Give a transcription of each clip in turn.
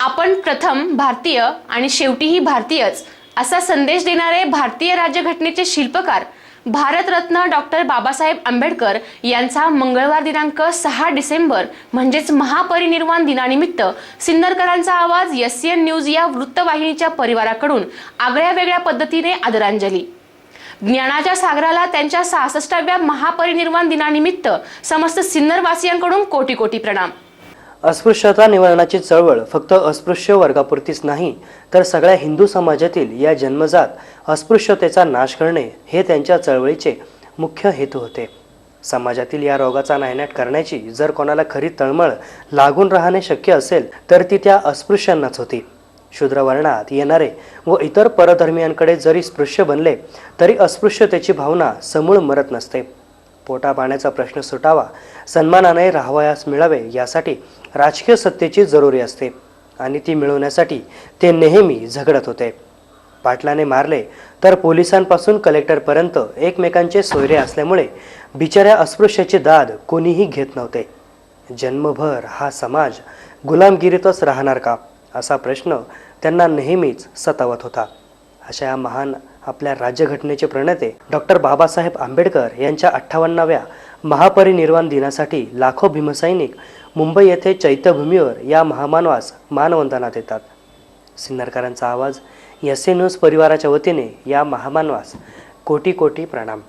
आपण प्रथम भारतीय आणि शेवटीही भारतीयच असा संदेश देणारे भारतीय राज्यघटनेचे शिल्पकार भारतरत्न डॉक्टर बाबासाहेब आंबेडकर यांचा मंगळवार दिनांक सहा डिसेंबर म्हणजेच महापरिनिर्वाण दिनानिमित्त सिन्नरकरांचा आवाज एस एन न्यूज या वृत्तवाहिनीच्या परिवाराकडून आगळ्या वेगळ्या पद्धतीने आदरांजली. ज्ञानाच्या सागराला त्यांच्या सहासष्टाव्या महापरिनिर्वाण दिनानिमित्त समस्त सिन्नरवासियांकडून कोटी कोटी प्रणाम. अस्पृश्यता निवारणाची चळवळ फक्त अस्पृश्य वर्गापुरतीच नाही तर सगळ्या हिंदू समाजातील या जन्मजात अस्पृश्यतेचा नाश करणे हे त्यांच्या चळवळीचे मुख्य हेतू होते. समाजातील या रोगाचा नायनाट करण्याची जर कोणाला खरी तळमळ लागून राहणे शक्य असेल तर ती त्या अस्पृश्यांनाच होती. शूद्र वर्णात येणारे व इतर परधर्मियांकडे जरी स्पृश्य बनले तरी अस्पृश्यतेची भावना समूळ मरत नसते. पोटा पाण्याचा प्रश्न सुटावा सन्मानाने राहावयास मिळावे यासाठी राजकीय सत्तेची जरुरी असते आणि ती मिळवण्यासाठी ते नेहमी झगडत होते. पाटलाने मारले तर पोलिसांपासून कलेक्टरपर्यंत एकमेकांचे सोयरे असल्यामुळे बिचाऱ्या अस्पृश्याची दाद कोणीही घेत नव्हते. जन्मभर हा समाज गुलामगिरीतच राहणार का? असा प्रश्न त्यांना नेहमीच सतावत होता. अशा या महान आपल्या राज्यघटनेचे प्रणेते डॉक्टर बाबासाहेब आंबेडकर यांच्या अठ्ठावन्नाव्या महापरिनिर्वाण दिनासाठी लाखो भीमसैनिक मुंबई येथे चैत्यभूमीवर या महामानवास मानवंदना देतात सिन्नरकरांचा आवाज एस ए न्यूज परिवाराच्या वतीने या महामानवास कोटी कोटी प्रणाम.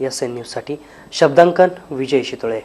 एस ए न्यूजसाठी शब्दांकन विजय शितोळे.